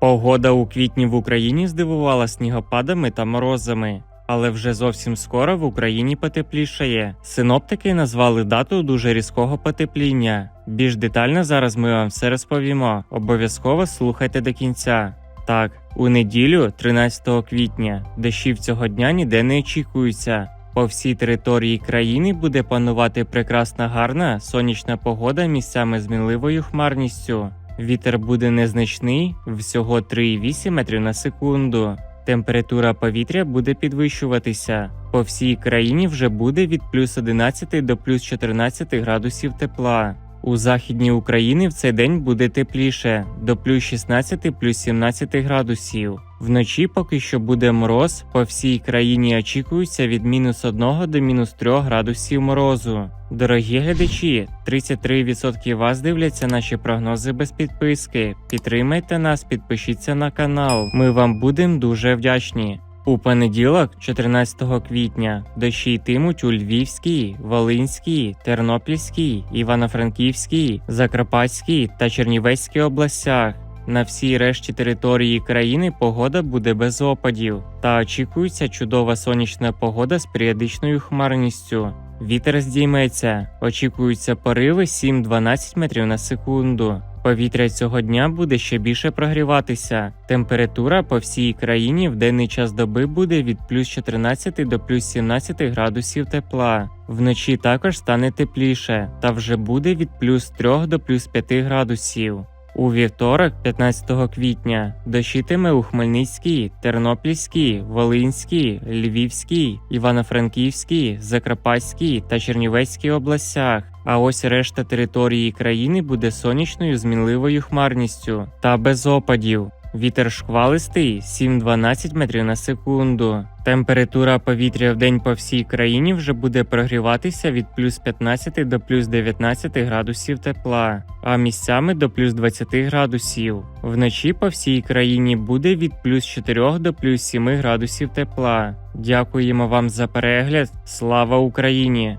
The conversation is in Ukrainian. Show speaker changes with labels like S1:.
S1: Погода у квітні в Україні здивувала снігопадами та морозами. Але вже зовсім скоро в Україні потеплішає. Синоптики назвали дату дуже різкого потепління. Більш детально зараз ми вам все розповімо. Обов'язково слухайте до кінця. Так, у неділю, 13 квітня, дощів цього дня ніде не очікується. По всій території країни буде панувати прекрасна гарна сонячна погода місцями з мінливою хмарністю. Вітер буде незначний, всього 3,8 метрів на секунду. Температура повітря буде підвищуватися. По всій країні вже буде від плюс 11 до плюс 14 градусів тепла. У західній Україні в цей день буде тепліше до плюс 16 плюс 17 градусів. Вночі поки що буде мороз. По всій країні очікується від мінус 1 до мінус 3 градусів морозу. Дорогі глядачі, 33% вас дивляться наші прогнози без підписки. Підтримайте нас, підпишіться на канал. Ми вам будемо дуже вдячні. У понеділок, 14 квітня, дощі йтимуть у Львівській, Волинській, Тернопільській, Івано-Франківській, Закарпатській та Чернівецькій областях. На всій решті території країни погода буде без опадів, та очікується чудова сонячна погода з періодичною хмарністю. Вітер здійметься, очікуються пориви 7-12 метрів на секунду. Повітря цього дня буде ще більше прогріватися. Температура по всій країні в денний час доби буде від плюс 14 до плюс 17 градусів тепла. Вночі також стане тепліше, та вже буде від плюс 3 до плюс 5 градусів. У вівторок, 15 квітня, дощитиме у Хмельницькій, Тернопільській, Волинській, Львівській, Івано-Франківській, Закарпатській та Чернівецькій областях. А ось решта території країни буде сонячною змінливою хмарністю та без опадів. Вітер шквалистий 7-12 метрів на секунду. Температура повітря в день по всій країні вже буде прогріватися від плюс 15 до плюс 19 градусів тепла, а місцями до плюс 20 градусів. Вночі по всій країні буде від плюс 4 до плюс 7 градусів тепла. Дякуємо вам за перегляд. Слава Україні!